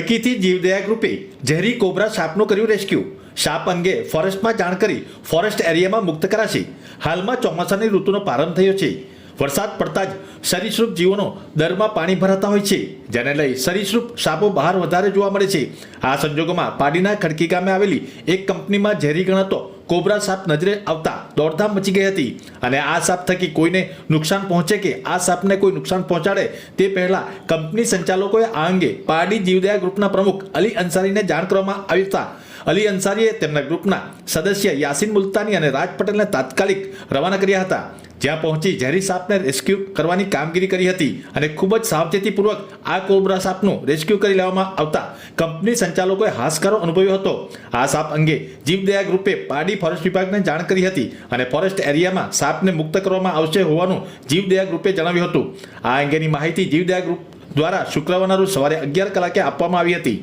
ટર્કીથી જીવદયા ગ્રુપે ઝેરી કોબરા સાપનું કર્યું રેસ્ક્યુ સાપ અંગે ફોરેસ્ટમાં જાણ કરી ફોરેસ્ટ એરિયામાં મુક્ત કરાશે. હાલમાં ચોમાસાની ઋતુનો પ્રારંભ થયો છે. વરસાદ પડતા જ સરીસૃપ જીવોનો દરમાં પાણી ભરાતા હોય છે. જેને લઈ સરીસૃપ સાપો બહાર વધારે જોવા મળે છે. આ સંજોગોમાં પાડીના ખડકી ગામે આવેલી એક કંપનીમાં ઝેરી ગણાતો કોબરા સાપ નજરે આવતા દોડધામ મચી ગઈ હતી. અને આ સાપ થકી કોઈને નુકસાન પહોંચે કે આ સાપને કોઈ નુકસાન પહોંચાડે, તે પહેલા કંપની સંચાલકોએ આ અંગે પારડી જીવદયા ગ્રુપના પ્રમુખ અલી અંસારીને જાણ કરવામાં આવી હતા. અલી અંસારીએ તેમના ગ્રુપના સદસ્ય યાસીન મુલતાની અને રાજ પટેલને તાત્કાલિક રવાના કર્યા હતા. જ્યાં પહોંચી ઝેરી સાપને રેસ્ક્યુ કરવાની કામગીરી કરી હતી અને ખૂબ જ સાવચેતીપૂર્વક આ કોબ્રા સાપનું રેસ્ક્યુ કરી લેવામાં આવતા કંપની સંચાલકોએ હાશકારો અનુભવ્યો હતો. આ સાપ અંગે જીવદયા ગ્રુપે પાડી ફોરેસ્ટ વિભાગને જાણ કરી હતી અને ફોરેસ્ટ એરિયામાં સાપને મુક્ત કરવામાં આવશે હોવાનું જીવદયા ગ્રુપે જણાવ્યું હતું. આ અંગેની માહિતી જીવદયા ગ્રુપ દ્વારા શુક્રવારના રોજ સવારે અગિયાર કલાકે આપવામાં આવી હતી.